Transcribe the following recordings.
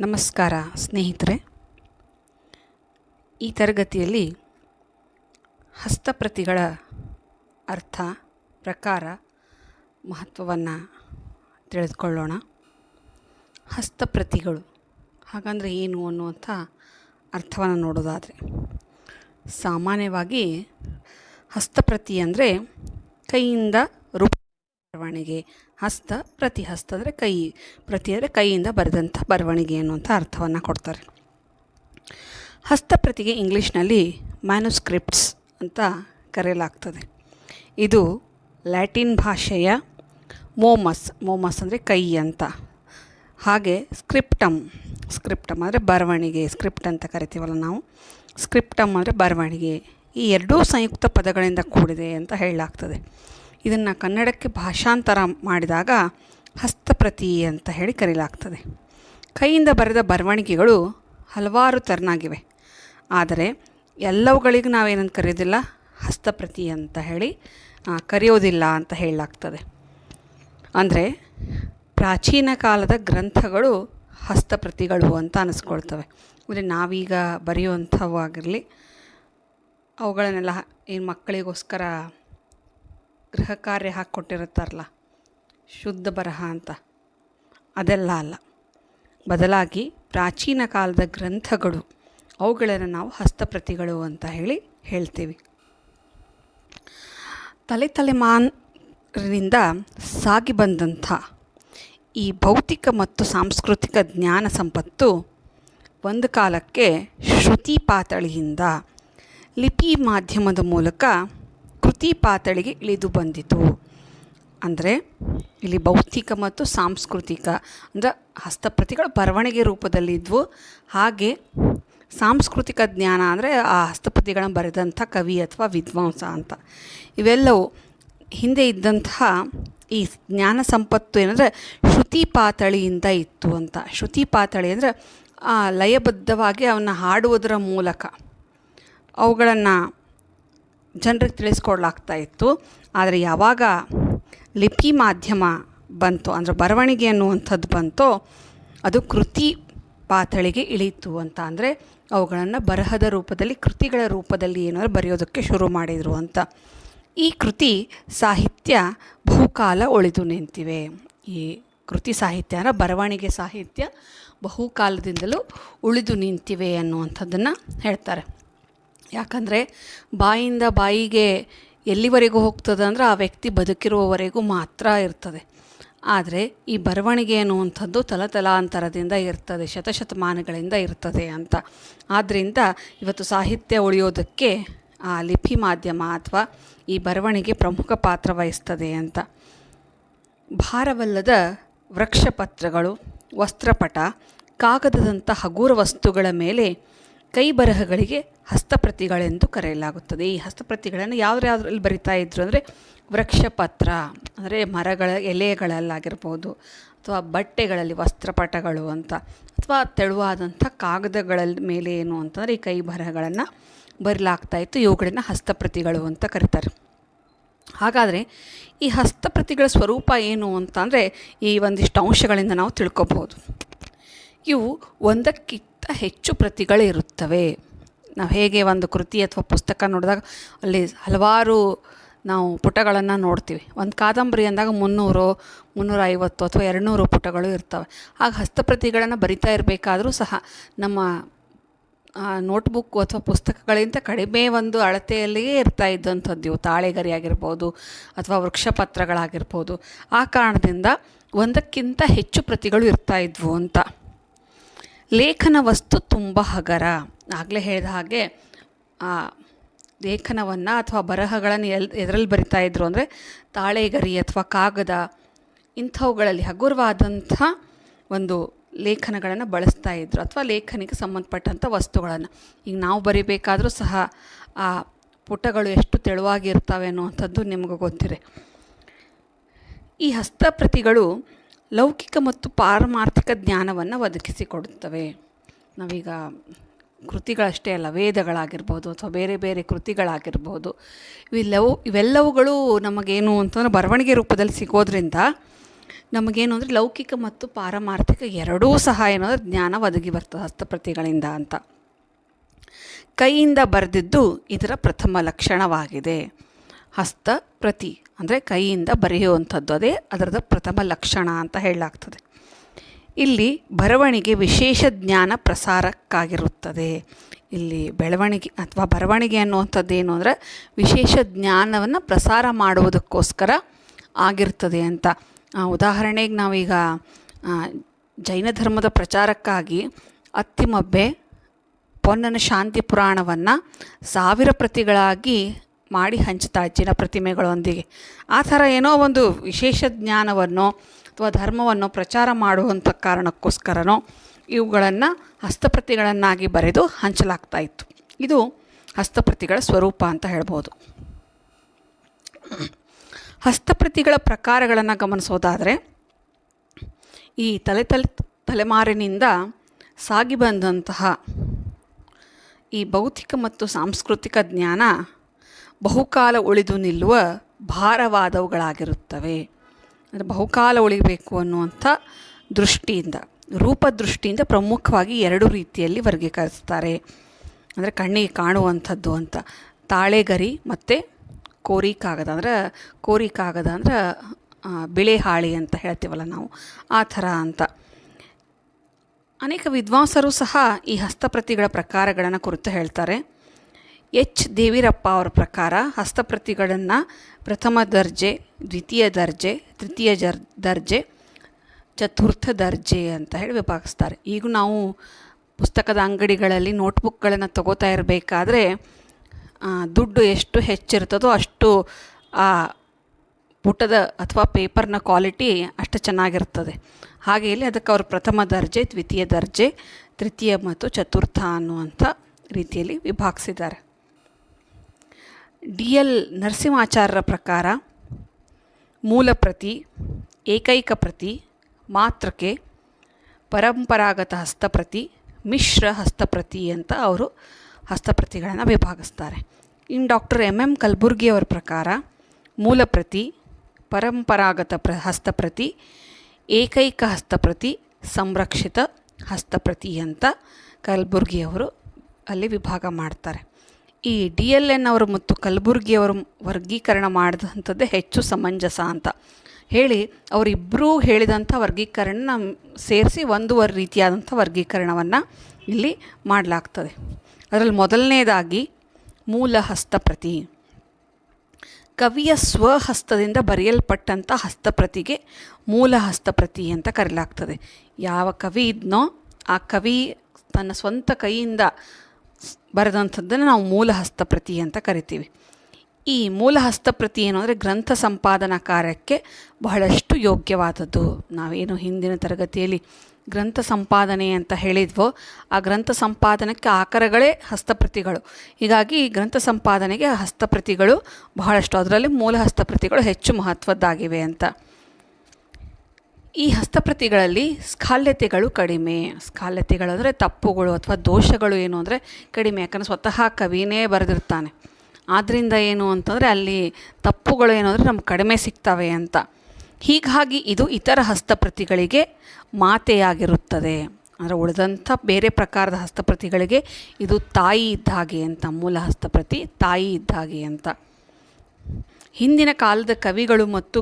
ನಮಸ್ಕಾರ ಸ್ನೇಹಿತರೆ. ಈ ತರಗತಿಯಲ್ಲಿ ಹಸ್ತಪ್ರತಿಗಳ ಅರ್ಥ, ಪ್ರಕಾರ ಮಹತ್ವವನ್ನು ತಿಳಿದುಕೊಳ್ಳೋಣ. ಹಸ್ತಪ್ರತಿಗಳು ಹಾಗಂದರೆ ಏನು ಅನ್ನುವಂಥ ಅರ್ಥವನ್ನು ನೋಡೋದಾದರೆ, ಸಾಮಾನ್ಯವಾಗಿ ಹಸ್ತಪ್ರತಿ ಅಂದರೆ ಕೈಯಿಂದ ರೂಪ ಬರವಣಿಗೆ ಹಸ್ತ ಪ್ರತಿ ಹಸ್ತ ಅಂದರೆ ಕೈ, ಪ್ರತಿ ಅಂದರೆ ಕೈಯಿಂದ ಬರೆದಂಥ ಬರವಣಿಗೆ ಅನ್ನುವಂಥ ಅರ್ಥವನ್ನು ಕೊಡ್ತಾರೆ. ಹಸ್ತಪ್ರತಿಗೆ ಇಂಗ್ಲೀಷ್ನಲ್ಲಿ ಮ್ಯಾನುಸ್ಕ್ರಿಪ್ಟ್ಸ್ ಅಂತ ಕರೆಯಲಾಗ್ತದೆ. ಇದು ಲ್ಯಾಟಿನ್ ಭಾಷೆಯ ಮೋಮಸ್ ಮೋಮಸ್ ಅಂದರೆ ಕೈ ಅಂತ. ಹಾಗೆ ಸ್ಕ್ರಿಪ್ಟಮ್ ಸ್ಕ್ರಿಪ್ಟಮ್ ಅಂದರೆ ಬರವಣಿಗೆ, ಸ್ಕ್ರಿಪ್ಟ್ ಅಂತ ಕರಿತೀವಲ್ಲ ನಾವು. ಸ್ಕ್ರಿಪ್ಟಮ್ ಅಂದರೆ ಬರವಣಿಗೆ. ಈ ಎರಡೂ ಸಂಯುಕ್ತ ಪದಗಳಿಂದ ಕೂಡಿದೆ ಅಂತ ಹೇಳಲಾಗ್ತದೆ. ಇದನ್ನು ಕನ್ನಡಕ್ಕೆ ಭಾಷಾಂತರ ಮಾಡಿದಾಗ ಹಸ್ತಪ್ರತಿ ಅಂತ ಹೇಳಿ ಕರೆಯಲಾಗ್ತದೆ ಕೈಯಿಂದ ಬರೆದ ಬರವಣಿಗೆಗಳು ಹಲವಾರು ತೆರನಾಗಿವೆ. ಆದರೆ ಎಲ್ಲವುಗಳಿಗೂ ನಾವೇನಂತ ಕರೆಯೋದಿಲ್ಲ, ಹಸ್ತಪ್ರತಿ ಅಂತ ಹೇಳಿ ಕರೆಯೋದಿಲ್ಲ ಅಂತ ಹೇಳಲಾಗ್ತದೆ. ಅಂದರೆ ಪ್ರಾಚೀನ ಕಾಲದ ಗ್ರಂಥಗಳು ಹಸ್ತಪ್ರತಿಗಳು ಅಂತ ಅನಿಸ್ಕೊಳ್ತವೆ. ಅಂದರೆ ನಾವೀಗ ಬರೆಯುವಂಥವಾಗಿರಲಿ ಅವುಗಳನ್ನೆಲ್ಲ ಏನು ಮಕ್ಕಳಿಗೋಸ್ಕರ ಗೃಹ ಕಾರ್ಯ ಹಾಕ್ಕೊಟ್ಟಿರುತ್ತಾರಲ್ಲ, ಶುದ್ಧ ಬರಹ ಅಂತ. ಅದೆಲ್ಲ ಅಲ್ಲ. ಬದಲಾಗಿ ಪ್ರಾಚೀನ ಕಾಲದ ಗ್ರಂಥಗಳು, ಅವುಗಳನ್ನು ನಾವು ಹಸ್ತಪ್ರತಿಗಳು ಅಂತ ಹೇಳಿ ಹೇಳ್ತೀವಿ. ತಲೆ ತಲೆಮಾನರಿಂದ ಸಾಗಿ ಬಂದಂಥ ಈ ಭೌತಿಕ ಮತ್ತು ಸಾಂಸ್ಕೃತಿಕ ಜ್ಞಾನ ಸಂಪತ್ತು ಒಂದು ಕಾಲಕ್ಕೆ ಶ್ರುತಿ ಪಾತಳಿಯಿಂದ ಲಿಪಿ ಮಾಧ್ಯಮದ ಮೂಲಕ ಕೃತಿ ಪಾತಳಿಗೆ ಇಳಿದು ಬಂದಿತು. ಅಂದರೆ ಇಲ್ಲಿ ಭೌತಿಕ ಮತ್ತು ಸಾಂಸ್ಕೃತಿಕ ಅಂದರೆ ಹಸ್ತಪ್ರತಿಗಳು ಬರವಣಿಗೆ ರೂಪದಲ್ಲಿದ್ವು ಹಾಗೆ ಸಾಂಸ್ಕೃತಿಕ ಜ್ಞಾನ ಅಂದರೆ ಆ ಹಸ್ತಪ್ರತಿಗಳನ್ನು ಬರೆದಂಥ ಕವಿ ಅಥವಾ ವಿದ್ವಾಂಸ ಅಂತ. ಇವೆಲ್ಲವೂ ಹಿಂದೆ ಇದ್ದಂತಹ ಈ ಜ್ಞಾನ ಸಂಪತ್ತು ಏನಂದರೆ ಶ್ರುತಿ ಪಾತಳಿಯಿಂದ ಇತ್ತು ಅಂತ. ಶ್ರುತಿ ಪಾತಳಿ ಅಂದರೆ ಲಯಬದ್ಧವಾಗಿ ಅವನ್ನ ಹಾಡುವುದರ ಮೂಲಕ ಅವುಗಳನ್ನು ಜನರಿಗೆ ತಿಳಿಸ್ಕೊಡ್ಲಾಗ್ತಾ ಇತ್ತು. ಆದರೆ ಯಾವಾಗ ಲಿಪಿ ಮಾಧ್ಯಮ ಬಂತು, ಅಂದರೆ ಬರವಣಿಗೆ ಅನ್ನುವಂಥದ್ದು ಬಂತೋ, ಅದು ಕೃತಿ ಪಾತಳಿಗೆ ಇಳೀತು ಅಂತ ಅಂದರೆ ಅವುಗಳನ್ನು ಬರಹದ ರೂಪದಲ್ಲಿ, ಕೃತಿಗಳ ರೂಪದಲ್ಲಿ ಏನಾದ್ರು ಬರೆಯೋದಕ್ಕೆ ಶುರು ಮಾಡಿದರು ಅಂತ. ಈ ಕೃತಿ ಸಾಹಿತ್ಯ ಬಹುಕಾಲ ಉಳಿದು ನಿಂತಿವೆ. ಈ ಕೃತಿ ಸಾಹಿತ್ಯ ಅಂದರೆ ಬರವಣಿಗೆ ಸಾಹಿತ್ಯ ಬಹುಕಾಲದಿಂದಲೂ ಉಳಿದು ನಿಂತಿವೆ ಅನ್ನುವಂಥದ್ದನ್ನು ಹೇಳ್ತಾರೆ. ಯಾಕಂದರೆ ಬಾಯಿಂದ ಬಾಯಿಗೆ ಎಲ್ಲಿವರೆಗೂ ಹೋಗ್ತದೆ ಅಂದರೆ ಆ ವ್ಯಕ್ತಿ ಬದುಕಿರುವವರೆಗೂ ಮಾತ್ರ ಇರ್ತದೆ. ಆದರೆ ಈ ಬರವಣಿಗೆ ಅನ್ನುವಂಥದ್ದು ತಲತಲಾಂತರದಿಂದ ಇರ್ತದೆ, ಶತಶತಮಾನಗಳಿಂದ ಇರ್ತದೆ ಅಂತ. ಆದ್ದರಿಂದ ಇವತ್ತು ಸಾಹಿತ್ಯ ಉಳಿಯೋದಕ್ಕೆ ಆ ಲಿಪಿ ಮಾಧ್ಯಮ ಅಥವಾ ಈ ಬರವಣಿಗೆ ಪ್ರಮುಖ ಪಾತ್ರ ವಹಿಸ್ತದೆ ಅಂತ. ಭಾರವಲ್ಲದ ವೃಕ್ಷಪತ್ರಗಳು, ವಸ್ತ್ರಪಟ ಕಾಗದದಂಥ ಹಗುರ ವಸ್ತುಗಳ ಮೇಲೆ ಕೈ ಬರಹಗಳಿಗೆ ಹಸ್ತಪ್ರತಿಗಳೆಂದು ಕರೆಯಲಾಗುತ್ತದೆ. ಈ ಹಸ್ತಪ್ರತಿಗಳನ್ನು ಯಾವುದ್ರಲ್ಲಿ ಬರಿತಾ ಇದ್ರು ಅಂದರೆ ವೃಕ್ಷಪತ್ರ, ಅಂದರೆ ಮರಗಳ ಎಲೆಗಳಲ್ಲಾಗಿರ್ಬೋದು, ಅಥವಾ ಬಟ್ಟೆಗಳಲ್ಲಿ ವಸ್ತ್ರಪಟಗಳು ಅಂತ, ಅಥವಾ ತೆಳುವಾದಂಥ ಕಾಗದಗಳ ಮೇಲೆ ಏನು ಅಂತಂದರೆ ಈ ಕೈ ಬರಹಗಳನ್ನು ಬರಲಾಗ್ತಾ ಇತ್ತು. ಇವುಗಳನ್ನು ಹಸ್ತಪ್ರತಿಗಳು ಅಂತ ಕರೀತಾರೆ. ಹಾಗಾದರೆ ಈ ಹಸ್ತಪ್ರತಿಗಳ ಸ್ವರೂಪ ಏನು ಅಂತಂದರೆ ಈ ಒಂದಿಷ್ಟು ಅಂಶಗಳಿಂದ ನಾವು ತಿಳ್ಕೊಬೋದು ಇವು ಒಂದಕ್ಕಿಂತ ಹೆಚ್ಚು ಪ್ರತಿಗಳಿರುತ್ತವೆ ನಾವು ಹೇಗೆ ಒಂದು ಕೃತಿ ಅಥವಾ ಪುಸ್ತಕ ನೋಡಿದಾಗ ಅಲ್ಲಿ ಹಲವಾರು ನಾವು ಪುಟಗಳನ್ನು ನೋಡ್ತೀವಿ. ಒಂದು ಕಾದಂಬರಿ ಅಂದಾಗ ಮುನ್ನೂರು ಮುನ್ನೂರ ಐವತ್ತು ಅಥವಾ ಎರಡುನೂರು ಪುಟಗಳು ಇರ್ತವೆ. ಆಗ ಹಸ್ತಪ್ರತಿಗಳನ್ನು ಬರಿತಾ ಇರಬೇಕಾದ್ರೂ ಸಹ ನಮ್ಮ ನೋಟ್ಬುಕ್ ಅಥವಾ ಪುಸ್ತಕಗಳಿಂದ ಕಡಿಮೆ ಒಂದು ಅಳತೆಯಲ್ಲಿಯೇ ಇರ್ತಾ ಇದ್ದಂಥದ್ದು. ಇವು ತಾಳೆಗರಿ ಆಗಿರ್ಬೋದು ಅಥವಾ ವೃಕ್ಷಪತ್ರಗಳಾಗಿರ್ಬೋದು. ಆ ಕಾರಣದಿಂದ ಒಂದಕ್ಕಿಂತ ಹೆಚ್ಚು ಪ್ರತಿಗಳು ಇರ್ತಾ ಇದ್ವು ಅಂತ. ಲೇಖನ ವಸ್ತು ತುಂಬ ಹಗರ. ಆಗಲೇ ಹೇಳಿದ ಹಾಗೆ ಲೇಖನವನ್ನು ಅಥವಾ ಬರಹಗಳನ್ನು ಎಲ್, ಎದರಲ್ಲಿ ಬರಿತಾ ಇದ್ರು ಅಂದರೆ ತಾಳೆಗರಿ ಅಥವಾ ಕಾಗದ, ಇಂಥವುಗಳಲ್ಲಿ ಹಗುರವಾದಂಥ ಒಂದು ಲೇಖನಗಳನ್ನು ಬಳಸ್ತಾ ಇದ್ದರು ಅಥವಾ ಲೇಖನಿಗೆ ಸಂಬಂಧಪಟ್ಟಂಥ ವಸ್ತುಗಳನ್ನು. ಈಗ ನಾವು ಬರಿಬೇಕಾದರೂ ಸಹ ಆ ಪುಟಗಳು ಎಷ್ಟು ತೆಳುವಾಗಿರ್ತವೆ ಅನ್ನುವಂಥದ್ದು ನಿಮಗೆ ಗೊತ್ತಿದೆ. ಈ ಹಸ್ತಪ್ರತಿಗಳು ಲೌಕಿಕ ಮತ್ತು ಪಾರಮಾರ್ಥಿಕ ಜ್ಞಾನವನ್ನು ಒದಗಿಸಿಕೊಡುತ್ತವೆ. ನಾವೀಗ ಕೃತಿಗಳಷ್ಟೇ ಅಲ್ಲ, ವೇದಗಳಾಗಿರ್ಬೋದು ಅಥವಾ ಬೇರೆ ಬೇರೆ ಕೃತಿಗಳಾಗಿರ್ಬೋದು ಇವೆಲ್ಲವೂ ಇವೆಲ್ಲವುಗಳು ನಮಗೇನು ಅಂತಂದ್ರೆ ಬರವಣಿಗೆ ರೂಪದಲ್ಲಿ ಸಿಗೋದ್ರಿಂದ ನಮಗೇನು ಅಂದರೆ ಲೌಕಿಕ ಮತ್ತು ಪಾರಮಾರ್ಥಿಕ ಎರಡೂ ಸಹ ಏನು ಅಂದರೆ ಜ್ಞಾನ ಒದಗಿ ಬರ್ತದೆ ಹಸ್ತಪ್ರತಿಗಳಿಂದ ಅಂತ. ಕೈಯಿಂದ ಬರೆದಿದ್ದು ಇದರ ಪ್ರಥಮ ಲಕ್ಷಣವಾಗಿದೆ. ಹಸ್ತಪ್ರತಿ ಅಂದರೆ ಕೈಯಿಂದ ಬರೆಯುವಂಥದ್ದು. ಅದೇ ಅದರದ ಪ್ರಥಮ ಲಕ್ಷಣ ಅಂತ ಹೇಳಲಾಗ್ತದೆ. ಇಲ್ಲಿ ಬರವಣಿಗೆ ವಿಶೇಷ ಜ್ಞಾನ ಪ್ರಸಾರಕ್ಕಾಗಿರುತ್ತದೆ. ಇಲ್ಲಿ ಬೆಳವಣಿಗೆ ಅಥವಾ ಬರವಣಿಗೆ ಅನ್ನುವಂಥದ್ದು ಏನು ಅಂದರೆ ವಿಶೇಷ ಜ್ಞಾನವನ್ನು ಪ್ರಸಾರ ಮಾಡುವುದಕ್ಕೋಸ್ಕರ ಆಗಿರ್ತದೆ ಅಂತ. ಉದಾಹರಣೆಗೆ ನಾವೀಗ ಜೈನ ಧರ್ಮದ ಪ್ರಚಾರಕ್ಕಾಗಿ ಅತ್ತಿಮಬ್ಬೆ ಪೊನ್ನನ ಶಾಂತಿ ಪುರಾಣವನ್ನು ಸಾವಿರ ಪ್ರತಿಗಳಾಗಿ ಮಾಡಿ ಹಂಚ್ತಾ ಅಜ್ಜಿನ ಪ್ರತಿಮೆಗಳೊಂದಿಗೆ? ಆ ಥರ ಏನೋ ಒಂದು ವಿಶೇಷ ಜ್ಞಾನವನ್ನು ಅಥವಾ ಧರ್ಮವನ್ನು ಪ್ರಚಾರ ಮಾಡುವಂಥ ಕಾರಣಕ್ಕೋಸ್ಕರನೋ ಇವುಗಳನ್ನು ಹಸ್ತಪ್ರತಿಗಳನ್ನಾಗಿ ಬರೆದು ಹಂಚಲಾಗ್ತಾ ಇತ್ತು. ಇದು ಹಸ್ತಪ್ರತಿಗಳ ಸ್ವರೂಪ ಅಂತ ಹೇಳ್ಬೋದು. ಹಸ್ತಪ್ರತಿಗಳ ಪ್ರಕಾರಗಳನ್ನು ಗಮನಿಸೋದಾದರೆ, ಈ ತಲೆ ತಲೆ ತಲೆಮಾರಿನಿಂದ ಸಾಗಿ ಬಂದಂತಹ ಈ ಭೌತಿಕ ಮತ್ತು ಸಾಂಸ್ಕೃತಿಕ ಜ್ಞಾನ ಬಹುಕಾಲ ಉಳಿದು ನಿಲ್ಲುವ ಭಾರವಾದವುಗಳಾಗಿರುತ್ತವೆ. ಅಂದರೆ ಬಹುಕಾಲ ಉಳಿಬೇಕು ಅನ್ನುವಂಥ ದೃಷ್ಟಿಯಿಂದ, ರೂಪದೃಷ್ಟಿಯಿಂದ ಪ್ರಮುಖವಾಗಿ ಎರಡು ರೀತಿಯಲ್ಲಿ ವರ್ಗೀಕರಿಸ್ತಾರೆ. ಅಂದರೆ ಕಣ್ಣಿಗೆ ಕಾಣುವಂಥದ್ದು ಅಂತ, ತಾಳೆಗರಿ ಮತ್ತು ಕೋರಿ ಕಾಗದ. ಅಂದ್ರೆ ಕೋರಿ ಕಾಗದ ಅಂದ್ರೆ ಬಿಳೆ ಹಾಳಿ ಅಂತ ಹೇಳ್ತೀವಲ್ಲ ನಾವು, ಆ ಥರ ಅಂತ. ಅನೇಕ ವಿದ್ವಾಂಸರು ಸಹ ಈ ಹಸ್ತಪ್ರತಿಗಳ ಪ್ರಕಾರಗಳನ್ನು ಕುರಿತು ಹೇಳ್ತಾರೆ. ಎಚ್. ದೇವಿರಪ್ಪ ಅವರ ಪ್ರಕಾರ ಹಸ್ತಪ್ರತಿಗಳನ್ನು ಪ್ರಥಮ ದರ್ಜೆ, ದ್ವಿತೀಯ ದರ್ಜೆ, ತೃತೀಯ ಜರ್, ದರ್ಜೆ, ಚತುರ್ಥ ದರ್ಜೆ ಅಂತ ಹೇಳಿ ವಿಭಾಗಿಸ್ತಾರೆ. ಈಗ ನಾವು ಪುಸ್ತಕದ ಅಂಗಡಿಗಳಲ್ಲಿ ನೋಟ್ಬುಕ್ಗಳನ್ನು ತಗೋತಾ ಇರಬೇಕಾದ್ರೆ ದುಡ್ಡು ಎಷ್ಟು ಹೆಚ್ಚಿರ್ತದೋ ಅಷ್ಟು ಆ ಪುಟದ ಅಥವಾ ಪೇಪರ್ನ ಕ್ವಾಲಿಟಿ ಅಷ್ಟು ಚೆನ್ನಾಗಿರ್ತದೆ. ಹಾಗೆ ಇಲ್ಲಿ ಅದಕ್ಕೆ ಅವರು ಪ್ರಥಮ ದರ್ಜೆ, ದ್ವಿತೀಯ ದರ್ಜೆ, ತೃತೀಯ ಮತ್ತು ಚತುರ್ಥ ಅನ್ನುವಂಥ ರೀತಿಯಲ್ಲಿ ವಿಭಾಗಿಸಿದ್ದಾರೆ. ಡಿ ಎಲ್ ನರಸಿಂಹಾಚಾರ್ಯರ ಪ್ರಕಾರ ಮೂಲ ಪ್ರತಿ, ಏಕೈಕ ಪ್ರತಿ, ಮಾತ್ರಕ್ಕೆ ಪರಂಪರಾಗತ ಹಸ್ತಪ್ರತಿ ಮಿಶ್ರ ಹಸ್ತಪ್ರತಿ ಅಂತ ಅವರು ಹಸ್ತಪ್ರತಿಗಳನ್ನು ವಿಭಾಗಿಸ್ತಾರೆ. ಇನ್ನು ಡಾಕ್ಟರ್ ಎಂ ಎಂ ಕಲಬುರ್ಗಿಯವರ ಪ್ರಕಾರ ಮೂಲ ಪ್ರತಿ, ಪರಂಪರಾಗತ ಪ್ರ ಹಸ್ತಪ್ರತಿ ಏಕೈಕ ಹಸ್ತಪ್ರತಿ ಸಂರಕ್ಷಿತ ಹಸ್ತಪ್ರತಿ ಅಂತ ಕಲಬುರ್ಗಿಯವರು ಅಲ್ಲಿ ವಿಭಾಗ ಮಾಡ್ತಾರೆ. ಈ ಡಿ ಎಲ್ ಎನ್ ಅವರು ಮತ್ತು ಕಲಬುರ್ಗಿಯವರು ವರ್ಗೀಕರಣ ಮಾಡಿದಂಥದ್ದೇ ಹೆಚ್ಚು ಸಮಂಜಸ ಅಂತ. ಹೇಳಿ ಅವರಿಬ್ಬರೂ ಹೇಳಿದಂಥ ವರ್ಗೀಕರಣ ಸೇರಿಸಿ ಒಂದೂವರೆ ರೀತಿಯಾದಂಥ ವರ್ಗೀಕರಣವನ್ನು ಇಲ್ಲಿ ಮಾಡಲಾಗ್ತದೆ. ಅದರಲ್ಲಿ ಮೊದಲನೇದಾಗಿ ಮೂಲ ಹಸ್ತಪ್ರತಿ ಕವಿಯ ಸ್ವಹಸ್ತದಿಂದ ಬರೆಯಲ್ಪಟ್ಟಂಥ ಹಸ್ತಪ್ರತಿಗೆ ಮೂಲ ಹಸ್ತಪ್ರತಿ ಅಂತ ಕರೆಯಲಾಗ್ತದೆ. ಯಾವ ಕವಿ ಇದ್ನೋ ಆ ಕವಿ ತನ್ನ ಸ್ವಂತ ಕೈಯಿಂದ ಬರೆದಂಥದ್ದನ್ನು ನಾವು ಮೂಲ ಹಸ್ತಪ್ರತಿ ಅಂತ ಕರಿತೀವಿ. ಈ ಮೂಲ ಹಸ್ತಪ್ರತಿ ಏನು ಅಂದರೆ ಗ್ರಂಥ ಸಂಪಾದನಾ ಕಾರ್ಯಕ್ಕೆ ಬಹಳಷ್ಟು ಯೋಗ್ಯವಾದದ್ದು. ನಾವೇನು ಹಿಂದಿನ ತರಗತಿಯಲ್ಲಿ ಗ್ರಂಥ ಸಂಪಾದನೆ ಅಂತ ಹೇಳಿದ್ವೋ, ಆ ಗ್ರಂಥ ಸಂಪಾದನಕ್ಕೆ ಆಕರಗಳೇ ಹಸ್ತಪ್ರತಿಗಳು ಹೀಗಾಗಿ ಗ್ರಂಥ ಸಂಪಾದನೆಗೆ ಹಸ್ತಪ್ರತಿಗಳು ಬಹಳಷ್ಟು. ಅದರಲ್ಲಿ ಮೂಲ ಹಸ್ತಪ್ರತಿಗಳು ಹೆಚ್ಚು ಮಹತ್ವದ್ದಾಗಿವೆ ಅಂತ. ಈ ಹಸ್ತಪ್ರತಿಗಳಲ್ಲಿ ಸ್ಖಾಲ್ಯತೆಗಳು ಕಡಿಮೆ. ಸ್ಖಾಲ್ಯತೆಗಳು ಅಂದರೆ ತಪ್ಪುಗಳು ಅಥವಾ ದೋಷಗಳು ಏನು ಅಂದರೆ ಕಡಿಮೆ. ಯಾಕಂದರೆ ಸ್ವತಃ ಕವಿನೇ ಬರೆದಿರ್ತಾನೆ. ಆದ್ದರಿಂದ ಏನು ಅಂತಂದರೆ ಅಲ್ಲಿ ತಪ್ಪುಗಳು ಏನು ಅಂದರೆ ನಮ್ಗೆ ಕಡಿಮೆ ಸಿಗ್ತವೆ ಅಂತ. ಹೀಗಾಗಿ ಇದು ಇತರ ಹಸ್ತಪ್ರತಿಗಳಿಗೆ ಮಾತೆಯಾಗಿರುತ್ತದೆ. ಅಂದರೆ ಉಳಿದಂಥ ಬೇರೆ ಪ್ರಕಾರದ ಹಸ್ತಪ್ರತಿಗಳಿಗೆ ಇದು ತಾಯಿ ಇದ್ದ ಹಾಗೆ ಅಂತ, ಮೂಲ ಹಸ್ತಪ್ರತಿ ತಾಯಿ ಇದ್ದ ಹಾಗೆ ಅಂತ. ಹಿಂದಿನ ಕಾಲದ ಕವಿಗಳು ಮತ್ತು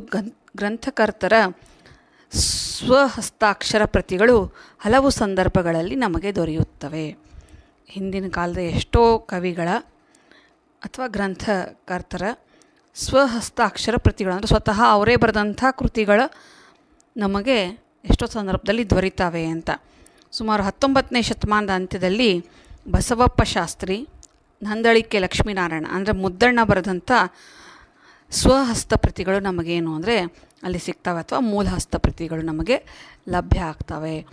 ಗ್ರಂಥಕರ್ತರ ಸ್ವಹಸ್ತಾಕ್ಷರ ಪ್ರತಿಗಳು ಹಲವು ಸಂದರ್ಭಗಳಲ್ಲಿ ನಮಗೆ ದೊರೆಯುತ್ತವೆ. ಹಿಂದಿನ ಕಾಲದ ಎಷ್ಟೋ ಕವಿಗಳ ಅಥವಾ ಗ್ರಂಥಕರ್ತರ ಸ್ವಹಸ್ತಾಕ್ಷರ ಪ್ರತಿಗಳು ಅಂದರೆ ಸ್ವತಃ ಅವರೇ ಬರೆದಂಥ ಕೃತಿಗಳ ನಮಗೆ ಎಷ್ಟೋ ಸಂದರ್ಭದಲ್ಲಿ ದೊರೀತಾವೆ ಅಂತ. ಸುಮಾರು ಹತ್ತೊಂಬತ್ತನೇ ಶತಮಾನದ ಅಂತ್ಯದಲ್ಲಿ ಬಸವಪ್ಪ ಶಾಸ್ತ್ರಿ, ನಂದಳಿಕೆ ಲಕ್ಷ್ಮೀನಾರಾಯಣ ಅಂದರೆ ಮುದ್ದಣ್ಣ ಬರೆದಂಥ ಸ್ವಹಸ್ತ ಪ್ರತಿಗಳು ನಮಗೇನು ಅಂದರೆ ಅಲ್ಲಿ ಸಿಗ್ತವೆ ಅಥವಾ ಮೂಲ ಹಸ್ತಪ್ರತಿಗಳು ನಮಗೆ ಲಭ್ಯ ಆಗ್ತವೆ.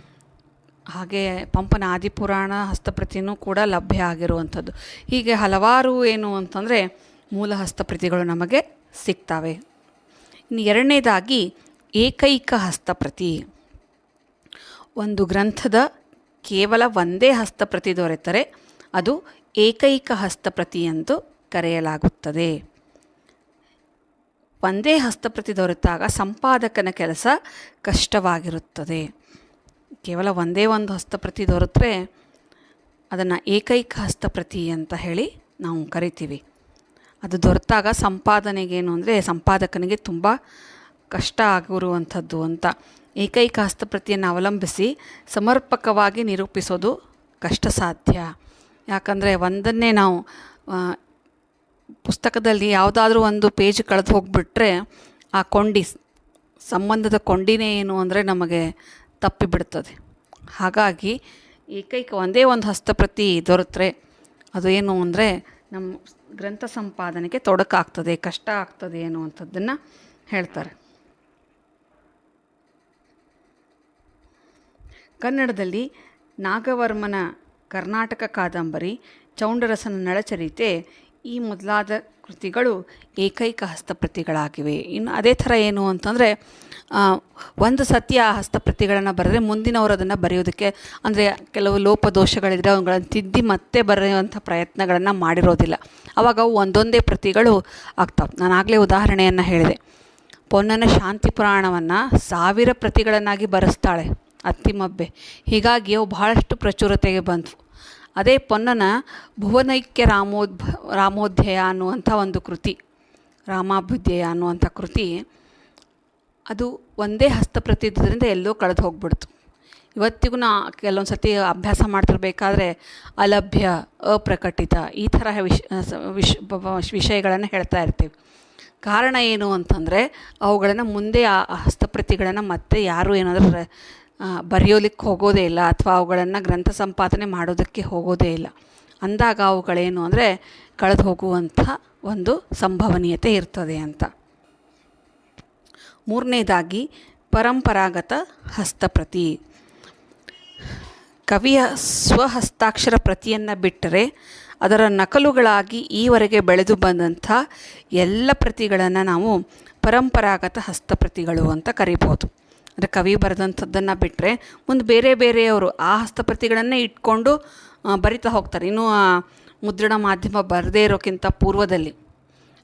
ಹಾಗೆ ಪಂಪನ ಆದಿಪುರಾಣ ಹಸ್ತಪ್ರತಿನೂ ಕೂಡ ಲಭ್ಯ ಆಗಿರುವಂಥದ್ದು. ಹೀಗೆ ಹಲವಾರು ಏನು ಅಂತಂದರೆ ಮೂಲ ಹಸ್ತಪ್ರತಿಗಳು ನಮಗೆ ಸಿಗ್ತವೆ. ಇನ್ನು ಎರಡನೇದಾಗಿ ಏಕೈಕ ಹಸ್ತಪ್ರತಿ. ಒಂದು ಗ್ರಂಥದ ಕೇವಲ ಒಂದೇ ಹಸ್ತಪ್ರತಿ ದೊರೆತರೆ ಅದು ಏಕೈಕ ಹಸ್ತಪ್ರತಿ ಎಂದು ಕರೆಯಲಾಗುತ್ತದೆ. ಒಂದೇ ಹಸ್ತಪ್ರತಿ ದೊರೆತಾಗ ಸಂಪಾದಕನ ಕೆಲಸ ಕಷ್ಟವಾಗಿರುತ್ತದೆ. ಕೇವಲ ಒಂದೇ ಒಂದು ಹಸ್ತಪ್ರತಿ ದೊರೆತರೆ ಅದನ್ನು ಏಕೈಕ ಹಸ್ತಪ್ರತಿ ಅಂತ ಹೇಳಿ ನಾವು ಕರಿತೀವಿ. ಅದು ದೊರೆತಾಗ ಸಂಪಾದನೆಗೇನು ಅಂದರೆ ಸಂಪಾದಕನಿಗೆ ತುಂಬ ಕಷ್ಟ ಆಗಿರುವಂಥದ್ದು ಅಂತ. ಏಕೈಕ ಹಸ್ತಪ್ರತಿಯನ್ನು ಅವಲಂಬಿಸಿ ಸಮರ್ಪಕವಾಗಿ ನಿರೂಪಿಸೋದು ಕಷ್ಟ ಸಾಧ್ಯ ಯಾಕಂದರೆ ಒಂದನ್ನೇ ನಾವು ಪುಸ್ತಕದಲ್ಲಿ ಯಾವುದಾದ್ರೂ ಒಂದು ಪೇಜ್ ಕಳೆದು ಹೋಗಿಬಿಟ್ರೆ ಆ ಕೊಂಡಿ ಸಂಬಂಧದ ಕೊಂಡಿನೇ ಏನು ಅಂದರೆ ನಮಗೆ ತಪ್ಪಿಬಿಡ್ತದೆ ಹಾಗಾಗಿ ಏಕೈಕ ಒಂದೇ ಒಂದು ಹಸ್ತಪ್ರತಿ ದೊರೆತರೆ ಅದು ಏನು ಅಂದರೆ ನಮ್ಮ ಗ್ರಂಥ ಸಂಪಾದನೆಗೆ ತೊಡಕಾಗ್ತದೆ, ಕಷ್ಟ ಆಗ್ತದೆ ಅನ್ನುವಂಥದ್ದನ್ನು ಹೇಳ್ತಾರೆ. ಕನ್ನಡದಲ್ಲಿ ನಾಗವರ್ಮನ ಕರ್ನಾಟಕ ಕಾದಂಬರಿ, ಚೌಂಡರಸನ ನಳಚರಿತೆ ಈ ಮೊದಲಾದ ಕೃತಿಗಳು ಏಕೈಕ ಹಸ್ತಪ್ರತಿಗಳಾಗಿವೆ. ಇನ್ನು ಅದೇ ಥರ ಏನು ಅಂತಂದರೆ ಒಂದು ಸತಿ ಆ ಹಸ್ತಪ್ರತಿಗಳನ್ನು ಬರೆದ್ರೆ ಮುಂದಿನವರು ಅದನ್ನು ಬರೆಯೋದಕ್ಕೆ, ಅಂದರೆ ಕೆಲವು ಲೋಪದೋಷಗಳಿದ್ದರೆ ಅವುಗಳನ್ನು ತಿದ್ದಿ ಮತ್ತೆ ಬರೆಯುವಂಥ ಪ್ರಯತ್ನಗಳನ್ನು ಮಾಡಿರೋದಿಲ್ಲ. ಆವಾಗ ಅವು ಒಂದೊಂದೇ ಪ್ರತಿಗಳು ಆಗ್ತಾವೆ. ನಾನು ಆಗಲೇ ಉದಾಹರಣೆಯನ್ನು ಹೇಳಿದೆ. ಪೊನ್ನನ ಶಾಂತಿ ಪುರಾಣವನ್ನು ಸಾವಿರ ಪ್ರತಿಗಳನ್ನಾಗಿ ಬರೆಸ್ತಾಳೆ ಅತ್ತಿಮಬ್ಬೆ ಹೀಗಾಗಿ ಅವು ಬಹಳಷ್ಟು ಪ್ರಚುರತೆಗೆ ಬಂದವು. ಅದೇ ಪೊನ್ನನ ಭುವನೈಕ್ಯ ರಾಮೋದ್ಭ, ರಾಮೋಧ್ಯಯ ಅನ್ನುವಂಥ ಒಂದು ಕೃತಿ ರಾಮಾಭ್ಯುದಯ ಅನ್ನುವಂಥ ಕೃತಿ, ಅದು ಒಂದೇ ಹಸ್ತಪ್ರತಿ ಇದ್ದರಿಂದ ಎಲ್ಲೋ ಕಳೆದು ಹೋಗ್ಬಿಡ್ತು. ಇವತ್ತಿಗೂ ನಾ ಕೆಲವೊಂದು ಸತಿ ಅಭ್ಯಾಸ ಮಾಡ್ತಿರ್ಬೇಕಾದ್ರೆ ಅಲಭ್ಯ, ಅಪ್ರಕಟಿತ ಈ ಥರ ವಿಷ ವಿಷಯಗಳನ್ನು ಹೇಳ್ತಾ ಇರ್ತೀವಿ. ಕಾರಣ ಏನು ಅಂತಂದರೆ ಅವುಗಳನ್ನು ಮುಂದೆ ಆ ಹಸ್ತಪ್ರತಿಗಳನ್ನು ಮತ್ತೆ ಯಾರು ಏನಾದರೂ ಬರೆಯೋಲಿಕ್ಕೆ ಹೋಗೋದೇ ಇಲ್ಲ ಅಥವಾ ಅವುಗಳನ್ನು ಗ್ರಂಥ ಸಂಪಾದನೆ ಮಾಡೋದಕ್ಕೆ ಹೋಗೋದೇ ಇಲ್ಲ. ಅಂದಾಗ ಅವುಗಳೇನು ಅಂದರೆ ಕಳೆದು ಹೋಗುವಂಥ ಒಂದು ಸಂಭವನೀಯತೆ ಇರ್ತದೆ ಅಂತ. ಮೂರನೇದಾಗಿ ಪರಂಪರಾಗತ ಹಸ್ತಪ್ರತಿ ಕವಿಯ ಸ್ವಹಸ್ತಾಕ್ಷರ ಪ್ರತಿಯನ್ನು ಬಿಟ್ಟರೆ ಅದರ ನಕಲುಗಳಾಗಿ ಈವರೆಗೆ ಬೆಳೆದು ಬಂದಂಥ ಎಲ್ಲ ಪ್ರತಿಗಳನ್ನು ನಾವು ಪರಂಪರಾಗತ ಹಸ್ತಪ್ರತಿಗಳು ಅಂತ ಕರಿಬೋದು. ಅಂದರೆ ಕವಿ ಬರೆದಂಥದ್ದನ್ನು ಬಿಟ್ಟರೆ ಮುಂದೆ ಬೇರೆ ಬೇರೆಯವರು ಆ ಹಸ್ತಪ್ರತಿಗಳನ್ನೇ ಇಟ್ಕೊಂಡು ಬರಿತಾ ಹೋಗ್ತಾರೆ. ಇನ್ನೂ, ಆ, ಮುದ್ರಣ ಮಾಧ್ಯಮ ಬರದೇ ಇರೋಕ್ಕಿಂತ ಪೂರ್ವದಲ್ಲಿ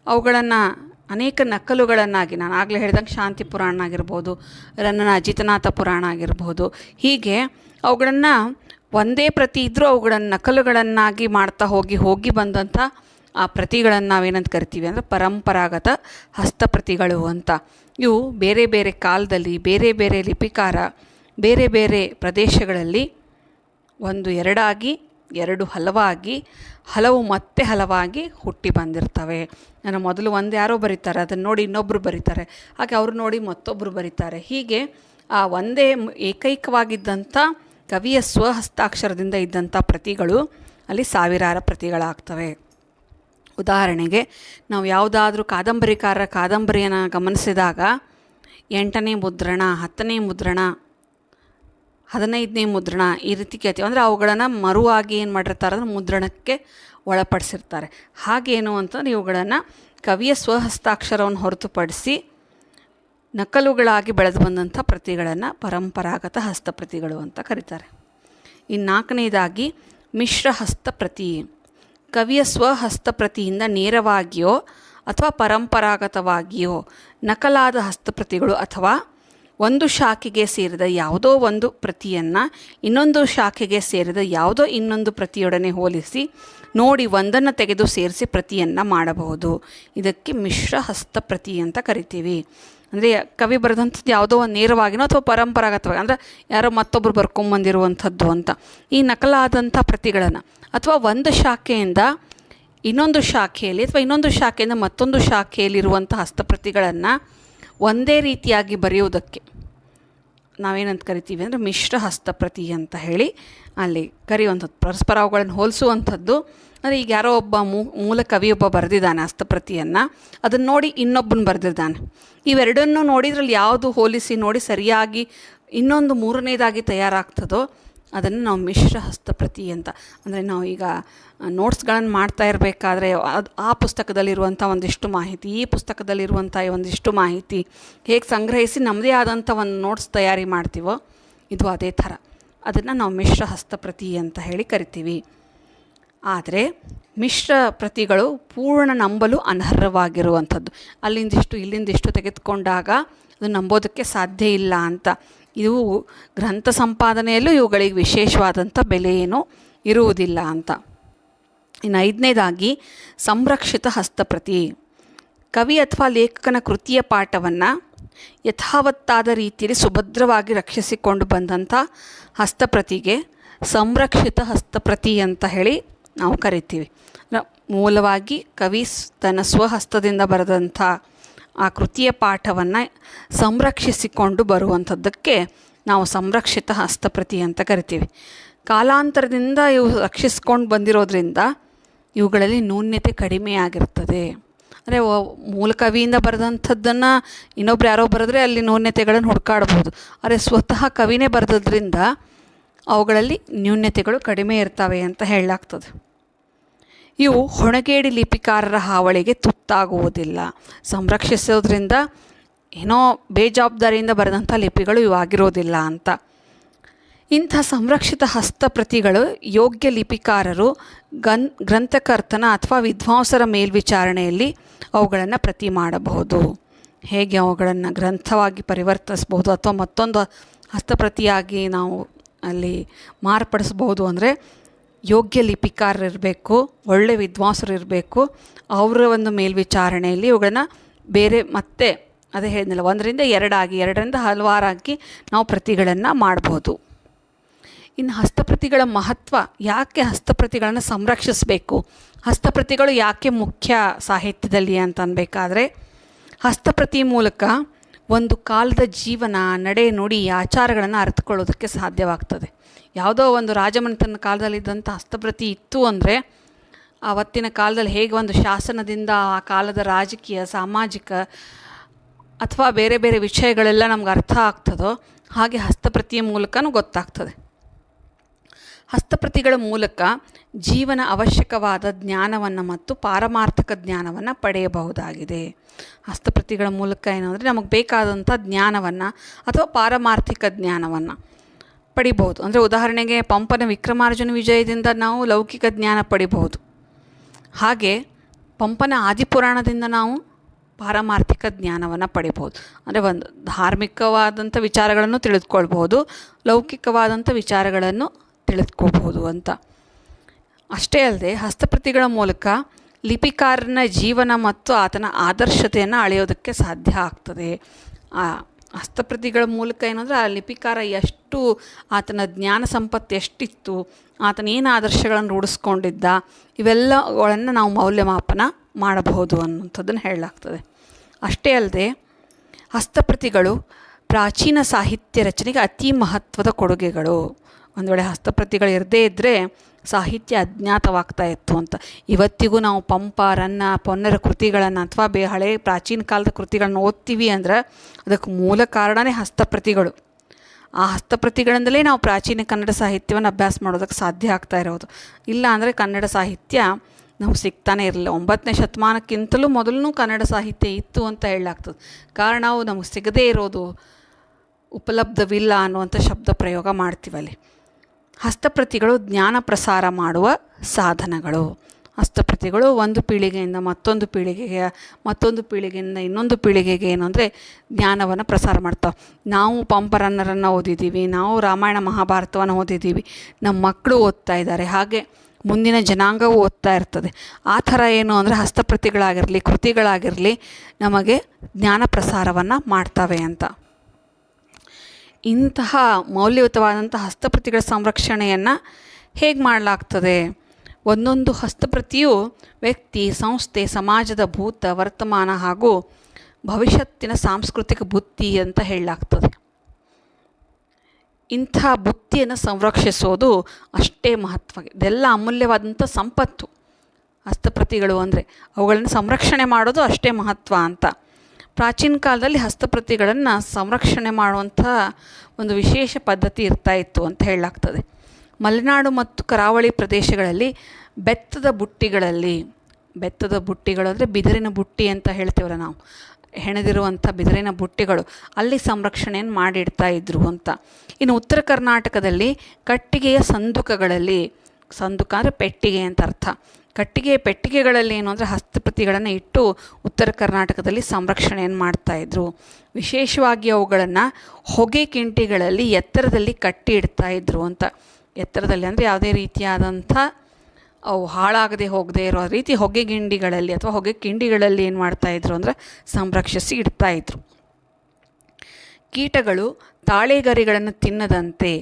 ಅವುಗಳನ್ನು ಅನೇಕ ನಕಲುಗಳನ್ನಾಗಿ, ನಾನು ಆಗಲೇ ಹೇಳಿದಂಗೆ ಶಾಂತಿ ಪುರಾಣ ಆಗಿರ್ಬೋದು ರನ್ನನ ಅಜಿತನಾಥ ಪುರಾಣ ಆಗಿರ್ಬೋದು, ಹೀಗೆ ಅವುಗಳನ್ನು ಒಂದೇ ಪ್ರತಿ ಇದ್ದರೂ ಅವುಗಳನ್ನು ನಕಲುಗಳನ್ನಾಗಿ ಮಾಡ್ತಾ ಹೋಗಿ ಹೋಗಿ ಬಂದಂಥ ಆ ಪ್ರತಿಗಳನ್ನು ನಾವೇನಂತ ಕರಿತೀವಿ ಅಂದರೆ ಪರಂಪರಾಗತ ಹಸ್ತಪ್ರತಿಗಳು ಅಂತ. ಇವು ಬೇರೆ ಬೇರೆ ಕಾಲದಲ್ಲಿ, ಬೇರೆ ಬೇರೆ ಲಿಪಿಕಾರ, ಬೇರೆ ಬೇರೆ ಪ್ರದೇಶಗಳಲ್ಲಿ ಒಂದು ಎರಡಾಗಿ, ಎರಡು ಹಲವಾಗಿ, ಹಲವು ಮತ್ತೆ ಹಲವಾಗಿ ಹುಟ್ಟಿ ಬಂದಿರ್ತವೆ. ನಾನು ಮೊದಲು ಒಂದು ಯಾರೋ ಬರೀತಾರೆ, ಅದನ್ನು ನೋಡಿ ಇನ್ನೊಬ್ಬರು ಬರೀತಾರೆ. ಹಾಗೆ ಅವರು ನೋಡಿ ಮತ್ತೊಬ್ಬರು ಬರೀತಾರೆ. ಹೀಗೆ ಆ ಒಂದೇ ಏಕೈಕವಾಗಿದ್ದಂಥ ಕವಿಯ ಸ್ವಹಸ್ತಾಕ್ಷರದಿಂದ ಇದ್ದಂಥ ಪ್ರತಿಗಳು ಅಲ್ಲಿ ಸಾವಿರಾರು ಪ್ರತಿಗಳಾಗ್ತವೆ. ಉದಾಹರಣೆಗೆ ನಾವು ಯಾವುದಾದ್ರೂ ಕಾದಂಬರಿಕಾರರ ಕಾದಂಬರಿಯನ್ನು ಗಮನಿಸಿದಾಗ ಎಂಟನೇ ಮುದ್ರಣ, ಹತ್ತನೇ ಮುದ್ರಣ, ಹದಿನೈದನೇ ಮುದ್ರಣ ಈ ರೀತಿ ಕೇಳ್ತೀವಿ. ಅಂದರೆ ಅವುಗಳನ್ನು ಮರುವಾಗಿ ಏನು ಮಾಡಿರ್ತಾರೆ ಅಂದರೆ ಮುದ್ರಣಕ್ಕೆ ಒಳಪಡಿಸಿರ್ತಾರೆ. ಹಾಗೇನು ಅಂತಂದ್ರೆ ಇವುಗಳನ್ನು ಕವಿಯ ಸ್ವಹಸ್ತಾಕ್ಷರವನ್ನು ಹೊರತುಪಡಿಸಿ ನಕಲುಗಳಾಗಿ ಬೆಳೆದು ಬಂದಂಥ ಪ್ರತಿಗಳನ್ನು ಪರಂಪರಾಗತ ಹಸ್ತಪ್ರತಿಗಳು ಅಂತ ಕರೀತಾರೆ. ಇನ್ನು ನಾಲ್ಕನೇದಾಗಿ ಮಿಶ್ರ ಹಸ್ತಪ್ರತಿ. ಕವಿಯ ಸ್ವಹಸ್ತಪ್ರತಿಯಿಂದ ನೇರವಾಗಿಯೋ ಅಥವಾ ಪರಂಪರಾಗತವಾಗಿಯೋ ನಕಲಾದ ಹಸ್ತಪ್ರತಿಗಳು ಅಥವಾ ಒಂದು ಶಾಖೆಗೆ ಸೇರಿದ ಯಾವುದೋ ಒಂದು ಪ್ರತಿಯನ್ನು ಇನ್ನೊಂದು ಶಾಖೆಗೆ ಸೇರಿದ ಯಾವುದೋ ಇನ್ನೊಂದು ಪ್ರತಿಯೊಡನೆ ಹೋಲಿಸಿ ನೋಡಿ ಒಂದನ್ನು ತೆಗೆದು ಸೇರಿಸಿ ಪ್ರತಿಯನ್ನು ಮಾಡಬಹುದು. ಇದಕ್ಕೆ ಮಿಶ್ರ ಹಸ್ತಪ್ರತಿ ಅಂತ ಕರಿತೀವಿ. ಅಂದರೆ ಕವಿ ಬರೆದಂಥದ್ದು ಯಾವುದೋ ಒಂದು ನೇರವಾಗಿನೋ ಅಥವಾ ಪರಂಪರಾಗತವಾಗಿ, ಅಂದರೆ ಯಾರೋ ಮತ್ತೊಬ್ಬರು ಬರ್ಕೊಂಬಂದಿರುವಂಥದ್ದು ಅಂತ. ಈ ನಕಲಾದಂಥ ಪ್ರತಿಗಳನ್ನು ಅಥವಾ ಒಂದು ಶಾಖೆಯಿಂದ ಇನ್ನೊಂದು ಶಾಖೆಯಲ್ಲಿ ಅಥವಾ ಇನ್ನೊಂದು ಶಾಖೆಯಿಂದ ಮತ್ತೊಂದು ಶಾಖೆಯಲ್ಲಿರುವಂಥ ಹಸ್ತಪ್ರತಿಗಳನ್ನು ಒಂದೇ ರೀತಿಯಾಗಿ ಬರೆಯುವುದಕ್ಕೆ ನಾವೇನಂತ ಕರಿತೀವಿ ಅಂದರೆ ಮಿಶ್ರ ಹಸ್ತಪ್ರತಿ ಅಂತ ಹೇಳಿ ಅಲ್ಲಿ ಕರೆಯುವಂಥದ್ದು. ಪರಸ್ಪರ ಅವುಗಳನ್ನು ಹೋಲಿಸುವಂಥದ್ದು. ಅಂದರೆ ಈಗ ಯಾರೋ ಒಬ್ಬ ಮೂಲ ಕವಿಯೊಬ್ಬ ಬರೆದಿದ್ದಾನೆ ಹಸ್ತಪ್ರತಿಯನ್ನು ಅದನ್ನು ನೋಡಿ ಇನ್ನೊಬ್ಬನ ಬರೆದಿದ್ದಾನೆ. ಇವೆರಡನ್ನೂ ನೋಡಿದ್ರಲ್ಲಿ ಯಾವುದು ಹೋಲಿಸಿ ನೋಡಿ ಸರಿಯಾಗಿ ಇನ್ನೊಂದು ಮೂರನೇದಾಗಿ ತಯಾರಾಗ್ತದೋ ಅದನ್ನು ನಾವು ಮಿಶ್ರ ಹಸ್ತಪ್ರತಿ ಅಂತ. ಅಂದರೆ ನಾವು ಈಗ ನೋಟ್ಸ್ಗಳನ್ನು ಮಾಡ್ತಾ ಇರಬೇಕಾದ್ರೆ ಅದು, ಆ ಪುಸ್ತಕದಲ್ಲಿರುವಂಥ ಒಂದಿಷ್ಟು ಮಾಹಿತಿ, ಈ ಪುಸ್ತಕದಲ್ಲಿರುವಂಥ ಒಂದಿಷ್ಟು ಮಾಹಿತಿ ಹೇಗೆ ಸಂಗ್ರಹಿಸಿ ನಮ್ಮದೇ ಆದಂಥ ಒಂದು ನೋಟ್ಸ್ ತಯಾರಿ ಮಾಡ್ತೀವೋ ಇದು ಅದೇ ಥರ. ಅದನ್ನು ನಾವು ಮಿಶ್ರ ಹಸ್ತಪ್ರತಿ ಅಂತ ಹೇಳಿ ಕರಿತೀವಿ. ಆದರೆ ಮಿಶ್ರ ಪ್ರತಿಗಳು ಪೂರ್ಣ ನಂಬಲು ಅನರ್ಹವಾಗಿರುವಂಥದ್ದು. ಅಲ್ಲಿಂದಿಷ್ಟು, ಇಲ್ಲಿಂದಿಷ್ಟು ತೆಗೆದುಕೊಂಡಾಗ ಅದು ನಂಬೋದಕ್ಕೆ ಸಾಧ್ಯ ಇಲ್ಲ ಅಂತ. ಇವು ಗ್ರಂಥ ಸಂಪಾದನೆಯಲ್ಲೂ ಇವುಗಳಿಗೆ ವಿಶೇಷವಾದಂಥ ಬೆಲೆ ಏನು ಇರುವುದಿಲ್ಲ ಅಂತ. ಇನ್ನು ಐದನೇದಾಗಿ ಸಂರಕ್ಷಿತ ಹಸ್ತಪ್ರತಿ. ಕವಿ ಅಥವಾ ಲೇಖಕನ ಕೃತಿಯ ಪಾಠವನ್ನು ಯಥಾವತ್ತಾದ ರೀತಿಯಲ್ಲಿ ಸುಭದ್ರವಾಗಿ ರಕ್ಷಿಸಿಕೊಂಡು ಬಂದಂಥ ಹಸ್ತಪ್ರತಿಗೆ ಸಂರಕ್ಷಿತ ಹಸ್ತಪ್ರತಿ ಅಂತ ಹೇಳಿ ನಾವು ಕರಿತೀವಿ. ಮೂಲವಾಗಿ ಕವಿ ತನ್ನ ಸ್ವಹಸ್ತದಿಂದ ಬರೆದಂಥ ಆ ಕೃತಿಯ ಪಾಠವನ್ನು ಸಂರಕ್ಷಿಸಿಕೊಂಡು ಬರುವಂಥದ್ದಕ್ಕೆ ನಾವು ಸಂರಕ್ಷಿತ ಹಸ್ತಪ್ರತಿ ಅಂತ ಕರಿತೀವಿ. ಕಾಲಾಂತರದಿಂದ ಇವು ರಕ್ಷಿಸ್ಕೊಂಡು ಬಂದಿರೋದ್ರಿಂದ ಇವುಗಳಲ್ಲಿ ನ್ಯೂನ್ಯತೆ ಕಡಿಮೆಯಾಗಿರ್ತದೆ ಅಂದರೆ ಮೂಲ ಕವಿಯಿಂದ ಬರೆದಂಥದ್ದನ್ನು ಇನ್ನೊಬ್ರು ಯಾರೋ ಬರೆದ್ರೆ ಅಲ್ಲಿ ನ್ಯೂನ್ಯತೆಗಳನ್ನು ಹುಡುಕಾಡ್ಬೋದು. ಆದರೆ ಸ್ವತಃ ಕವಿನೇ ಬರೆದದ್ರಿಂದ ಅವುಗಳಲ್ಲಿ ನ್ಯೂನ್ಯತೆಗಳು ಕಡಿಮೆ ಇರ್ತವೆ ಅಂತ ಹೇಳಲಾಗ್ತದೆ. ಇವು ಹೊಣಗೇಡಿ ಲಿಪಿಕಾರರ ಹಾವಳಿಗೆ ತುತ್ತಾಗುವುದಿಲ್ಲ. ಸಂರಕ್ಷಿಸೋದ್ರಿಂದ ಏನೋ ಬೇಜವಾಬ್ದಾರಿಯಿಂದ ಬರೆದಂಥ ಲಿಪಿಗಳು ಇವಾಗಿರೋದಿಲ್ಲ ಅಂತ. ಇಂಥ ಸಂರಕ್ಷಿತ ಹಸ್ತಪ್ರತಿಗಳು ಯೋಗ್ಯ ಲಿಪಿಕಾರರು, ಗನ್, ಗ್ರಂಥಕರ್ತನ ಅಥವಾ ವಿದ್ವಾಂಸರ ಮೇಲ್ವಿಚಾರಣೆಯಲ್ಲಿ ಅವುಗಳನ್ನು ಪ್ರತಿ ಮಾಡಬಹುದು. ಹೇಗೆ ಅವುಗಳನ್ನು ಗ್ರಂಥವಾಗಿ ಪರಿವರ್ತಿಸ್ಬೋದು ಅಥವಾ ಮತ್ತೊಂದು ಹಸ್ತಪ್ರತಿಯಾಗಿ ನಾವು ಅಲ್ಲಿ ಮಾರ್ಪಡಿಸ್ಬೋದು ಅಂದರೆ ಯೋಗ್ಯ ಲಿಪಿಕಾರರಿರಬೇಕು, ಒಳ್ಳೆ ವಿದ್ವಾಂಸರು ಇರಬೇಕು ಅವರ ಒಂದು ಮೇಲ್ವಿಚಾರಣೆಯಲ್ಲಿ ಇವುಗಳನ್ನ ಬೇರೆ ಮತ್ತೆ ಅದೇ ಹೇಳಿದ್ನಲ್ಲ, ಒಂದರಿಂದ ಎರಡಾಗಿ, ಎರಡರಿಂದ ಹಲವಾರಾಗಿ ನಾವು ಪ್ರತಿಗಳನ್ನು ಮಾಡ್ಬೋದು. ಇನ್ನು ಹಸ್ತಪ್ರತಿಗಳ ಮಹತ್ವ, ಯಾಕೆ ಹಸ್ತಪ್ರತಿಗಳನ್ನು ಸಂರಕ್ಷಿಸಬೇಕು? ಹಸ್ತಪ್ರತಿಗಳು ಯಾಕೆ ಮುಖ್ಯ ಸಾಹಿತ್ಯದಲ್ಲಿ ಅಂತ ಅನ್ಬೇಕಾದ್ರೆ, ಹಸ್ತಪ್ರತಿ ಮೂಲಕ ಒಂದು ಕಾಲದ ಜೀವನ, ನಡೆ, ನುಡಿ, ಆಚಾರಗಳನ್ನು ಅರಿತುಕೊಳ್ಳೋದಕ್ಕೆ ಸಾಧ್ಯವಾಗ್ತದೆ. ಯಾವುದೋ ಒಂದು ರಾಜಮನೆತನ ಕಾಲದಲ್ಲಿದ್ದಂಥ ಹಸ್ತಪ್ರತಿ ಇತ್ತು ಅಂದರೆ ಆವತ್ತಿನ ಕಾಲದಲ್ಲಿ ಹೇಗೆ ಒಂದು ಶಾಸನದಿಂದ ಆ ಕಾಲದ ರಾಜಕೀಯ, ಸಾಮಾಜಿಕ ಅಥವಾ ಬೇರೆ ಬೇರೆ ವಿಷಯಗಳೆಲ್ಲ ನಮ್ಗೆ ಅರ್ಥ ಆಗ್ತದೋ, ಹಾಗೆ ಹಸ್ತಪ್ರತಿಯ ಮೂಲಕನೂ ಗೊತ್ತಾಗ್ತದೆ. ಹಸ್ತಪ್ರತಿಗಳ ಮೂಲಕ ಜೀವನ ಅವಶ್ಯಕವಾದ ಜ್ಞಾನವನ್ನು ಮತ್ತು ಪಾರಮಾರ್ಥಕ ಜ್ಞಾನವನ್ನು ಪಡೆಯಬಹುದಾಗಿದೆ. ಹಸ್ತಪ್ರತಿಗಳ ಮೂಲಕ ಏನಂದರೆ, ನಮಗೆ ಬೇಕಾದಂಥ ಜ್ಞಾನವನ್ನು ಅಥವಾ ಪಾರಮಾರ್ಥಿಕ ಜ್ಞಾನವನ್ನು. ಪಡಿಬಹುದು. ಅಂದರೆ ಉದಾಹರಣೆಗೆ ಪಂಪನ ವಿಕ್ರಮಾರ್ಜುನ ವಿಜಯದಿಂದ ನಾವು ಲೌಕಿಕ ಜ್ಞಾನ ಪಡಿಬಹುದು. ಹಾಗೆ ಪಂಪನ ಆದಿಪುರಾಣದಿಂದ ನಾವು ಪಾರಮಾರ್ಥಿಕ ಜ್ಞಾನವನ್ನು ಪಡಿಬೋದು ಅಂದರೆ ಒಂದು ಧಾರ್ಮಿಕವಾದಂಥ ವಿಚಾರಗಳನ್ನು ತಿಳಿದುಕೊಳ್ಬೋದು ಲೌಕಿಕವಾದಂಥ ವಿಚಾರಗಳನ್ನು ತಿಳಿದುಕೋಬಹುದು ಅಂತ. ಅಷ್ಟೇ ಅಲ್ಲದೆ ಹಸ್ತಪ್ರತಿಗಳ ಮೂಲಕ ಲಿಪಿಕಾರನ ಜೀವನ ಮತ್ತು ಆತನ ಆದರ್ಶತೆಯನ್ನು ಅಳೆಯೋದಕ್ಕೆ ಸಾಧ್ಯ ಆಗ್ತದೆ. ಹಸ್ತಪ್ರತಿಗಳ ಮೂಲಕ ಏನಂದ್ರೆ ಆ ಲಿಪಿಕಾರ ಎಷ್ಟು ಆತನ ಜ್ಞಾನ ಸಂಪತ್ತು ಎಷ್ಟಿತ್ತು, ಆತನ ಏನು ಆದರ್ಶಗಳನ್ನು ರೂಢಿಸ್ಕೊಂಡಿದ್ದ ಇವೆಲ್ಲಗಳನ್ನು ನಾವು ಮೌಲ್ಯಮಾಪನ ಮಾಡಬಹುದು ಅನ್ನುವಂಥದ್ದನ್ನು ಹೇಳಲಾಗ್ತದೆ. ಅಷ್ಟೇ ಅಲ್ಲದೆ ಹಸ್ತಪ್ರತಿಗಳು ಪ್ರಾಚೀನ ಸಾಹಿತ್ಯ ರಚನೆಗೆ ಅತಿ ಮಹತ್ವದ ಕೊಡುಗೆಗಳು. ಒಂದು ವೇಳೆ ಹಸ್ತಪ್ರತಿಗಳು ಇರದೇ ಇದ್ದರೆ ಸಾಹಿತ್ಯ ಅಜ್ಞಾತವಾಗ್ತಾ ಇತ್ತು ಅಂತ. ಇವತ್ತಿಗೂ ನಾವು ಪಂಪ, ರನ್ನ, ಪೊನ್ನರ ಕೃತಿಗಳನ್ನು ಅಥವಾ ಬೇ ಹಳೆ ಪ್ರಾಚೀನ ಕಾಲದ ಕೃತಿಗಳನ್ನ ಓದ್ತೀವಿ ಅಂದ್ರೆ ಅದಕ್ಕೆ ಮೂಲ ಕಾರಣವೇ ಹಸ್ತಪ್ರತಿಗಳು. ಆ ಹಸ್ತಪ್ರತಿಗಳಿಂದಲೇ ನಾವು ಪ್ರಾಚೀನ ಕನ್ನಡ ಸಾಹಿತ್ಯವನ್ನು ಅಭ್ಯಾಸ ಮಾಡೋದಕ್ಕೆ ಸಾಧ್ಯ ಆಗ್ತಾ ಇರೋದು. ಇಲ್ಲ ಅಂದರೆ ಕನ್ನಡ ಸಾಹಿತ್ಯ ನಮ್ಗೆ ಸಿಗ್ತಾನೆ ಇರಲಿಲ್ಲ. ಒಂಬತ್ತನೇ ಶತಮಾನಕ್ಕಿಂತಲೂ ಮೊದಲೂ ಕನ್ನಡ ಸಾಹಿತ್ಯ ಇತ್ತು ಅಂತ ಹೇಳಲಾಗ್ತದೆ. ಕಾರಣ ಅವು ನಮಗೆ ಸಿಗದೇ ಇರೋದು ಉಪಲಬ್ಧವಿಲ್ಲ ಅನ್ನುವಂಥ ಶಬ್ದ ಪ್ರಯೋಗ ಮಾಡ್ತೀವಲ್ಲಿ. ಹಸ್ತಪ್ರತಿಗಳು ಜ್ಞಾನ ಪ್ರಸಾರ ಮಾಡುವ ಸಾಧನಗಳು. ಹಸ್ತಪ್ರತಿಗಳು ಒಂದು ಪೀಳಿಗೆಯಿಂದ ಮತ್ತೊಂದು ಪೀಳಿಗೆಗೆ, ಮತ್ತೊಂದು ಪೀಳಿಗೆಯಿಂದ ಇನ್ನೊಂದು ಪೀಳಿಗೆಗೆ ಏನು ಅಂದರೆ ಜ್ಞಾನವನ್ನು ಪ್ರಸಾರ ಮಾಡ್ತಾವೆ ನಾವು ಪಂಪರನ್ನರನ್ನು ಓದಿದ್ದೀವಿ, ನಾವು ರಾಮಾಯಣ ಮಹಾಭಾರತವನ್ನು ಓದಿದ್ದೀವಿ ನಮ್ಮ ಮಕ್ಕಳು ಓದ್ತಾ ಇದ್ದಾರೆ. ಹಾಗೆ ಮುಂದಿನ ಜನಾಂಗವು ಓದ್ತಾ ಇರ್ತದೆ. ಆ ಥರ ಏನು ಅಂದರೆ ಹಸ್ತಪ್ರತಿಗಳಾಗಿರಲಿ, ಕೃತಿಗಳಾಗಿರಲಿ ನಮಗೆ ಜ್ಞಾನ ಪ್ರಸಾರವನ್ನು ಮಾಡ್ತವೆ ಅಂತ. ಇಂತಹ ಮೌಲ್ಯಯುತವಾದಂಥ ಹಸ್ತಪ್ರತಿಗಳ ಸಂರಕ್ಷಣೆಯನ್ನು ಹೇಗೆ ಮಾಡಲಾಗ್ತದೆ? ಒಂದೊಂದು ಹಸ್ತಪ್ರತಿಯು ವ್ಯಕ್ತಿ, ಸಂಸ್ಥೆ, ಸಮಾಜದ ಭೂತ, ವರ್ತಮಾನ ಹಾಗೂ ಭವಿಷ್ಯತ್ತಿನ ಸಾಂಸ್ಕೃತಿಕ ಬುತ್ತಿ ಅಂತ ಹೇಳಲಾಗ್ತದೆ. ಇಂಥ ಬುತ್ತಿಯನ್ನು ಸಂರಕ್ಷಿಸೋದು ಅಷ್ಟೇ ಮಹತ್ವ. ಇದೆಲ್ಲ ಅಮೂಲ್ಯವಾದಂಥ ಸಂಪತ್ತು. ಹಸ್ತಪ್ರತಿಗಳು ಅಂದರೆ ಅವುಗಳನ್ನು ಸಂರಕ್ಷಣೆ ಮಾಡೋದು ಅಷ್ಟೇ ಮಹತ್ವ ಅಂತ. ಪ್ರಾಚೀನ ಕಾಲದಲ್ಲಿ ಹಸ್ತಪ್ರತಿಗಳನ್ನು ಸಂರಕ್ಷಣೆ ಮಾಡುವಂಥ ಒಂದು ವಿಶೇಷ ಪದ್ಧತಿ ಇರ್ತಾ ಇತ್ತು ಅಂತ ಹೇಳಲಾಗ್ತದೆ. ಮಲೆನಾಡು ಮತ್ತು ಕರಾವಳಿ ಪ್ರದೇಶಗಳಲ್ಲಿ ಬೆತ್ತದ ಬುಟ್ಟಿಗಳಲ್ಲಿ, ಬೆತ್ತದ ಬುಟ್ಟಿಗಳು ಅಂದರೆ ಬಿದಿರಿನ ಬುಟ್ಟಿ ಅಂತ ಹೇಳ್ತೇವಲ್ಲ ನಾವು. ಹೆಣೆದಿರುವಂಥ ಬಿದಿರಿನ ಬುಟ್ಟಿಗಳು ಅಲ್ಲಿ ಸಂರಕ್ಷಣೆಯನ್ನು ಮಾಡಿಡ್ತಾ ಇದ್ರು ಅಂತ. ಇನ್ನು ಉತ್ತರ ಕರ್ನಾಟಕದಲ್ಲಿ ಕಟ್ಟಿಗೆಯ ಸಂದುಕಗಳಲ್ಲಿ, ಸಂದುಕ ಅಂದರೆ ಪೆಟ್ಟಿಗೆ ಅಂತ ಅರ್ಥ. ಕಟ್ಟಿಗೆ ಪೆಟ್ಟಿಗೆಗಳಲ್ಲಿ ಏನು ಅಂದರೆ ಹಸ್ತಪ್ರತಿಗಳನ್ನು ಇಟ್ಟು ಉತ್ತರ ಕರ್ನಾಟಕದಲ್ಲಿ ಸಂರಕ್ಷಣೆಯನ್ನು ಮಾಡ್ತಾಯಿದ್ರು ವಿಶೇಷವಾಗಿ ಅವುಗಳನ್ನು ಹೊಗೆ ಕಿಂಡಿಗಳಲ್ಲಿ ಎತ್ತರದಲ್ಲಿ ಕಟ್ಟಿ ಇಡ್ತಾಯಿದ್ರು ಅಂತ. ಎತ್ತರದಲ್ಲಿ ಅಂದರೆ ಯಾವುದೇ ರೀತಿಯಾದಂಥ ಅವು ಹಾಳಾಗದೆ ಹೋಗದೆ ಇರೋ ರೀತಿ ಹೊಗೆ ಗಿಂಡಿಗಳಲ್ಲಿ ಅಥವಾ ಹೊಗೆ ಕಿಂಡಿಗಳಲ್ಲಿ ಏನು ಮಾಡ್ತಾಯಿದ್ರು ಅಂದರೆ ಸಂರಕ್ಷಿಸಿ ಇಡ್ತಾಯಿದ್ರು ಕೀಟಗಳು ತಾಳೆಗರಿಗಳನ್ನು ತಿನ್ನದಂತೆ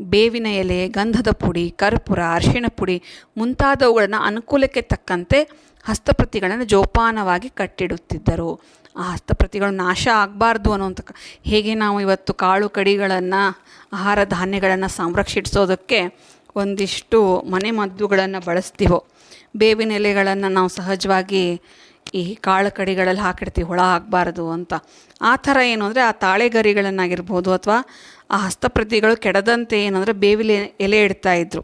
ಬೇವಿನ ಎಲೆ, ಗಂಧದ ಪುಡಿ, ಕರ್ಪೂರ ಅರಿಶಿಣ ಪುಡಿ ಮುಂತಾದವುಗಳನ್ನು ಅನುಕೂಲಕ್ಕೆ ತಕ್ಕಂತೆ ಹಸ್ತಪ್ರತಿಗಳನ್ನು ಜೋಪಾನವಾಗಿ ಕಟ್ಟಿಡುತ್ತಿದ್ದರು. ಆ ಹಸ್ತಪ್ರತಿಗಳು ನಾಶ ಆಗಬಾರ್ದು ಅನ್ನುವಂಥ ಕ- ಹೇಗೆ ನಾವು ಇವತ್ತು ಕಾಳು ಕಡಿಗಳನ್ನು, ಆಹಾರ ಧಾನ್ಯಗಳನ್ನು ಸಂರಕ್ಷಿಸೋದಕ್ಕೆ ಒಂದಿಷ್ಟು ಮನೆ ಮದ್ದುಗಳನ್ನು ಬಳಸ್ತೀವೋ? ಬೇವಿನ ಎಲೆಗಳನ್ನು ನಾವು ಸಹಜವಾಗಿ ಈ ಕಾಳು ಕಡಿಗಳಲ್ಲಿ ಹಾಕಿಡ್ತೀವಿ, ಹುಳ ಆಗಬಾರ್ದು ಅಂತ. ಆ ಥರ ಏನು ಅಂದರೆ ಆ ತಾಳೆಗರಿಗಳನ್ನಾಗಿರ್ಬೋದು ಅಥವಾ ಆ ಹಸ್ತಪ್ರತಿಗಳು ಕೆಡದಂತೆ ಏನಂದರೆ ಬೇವಿಲೆ ಎಲೆ ಇಡ್ತಾ ಇದ್ರು.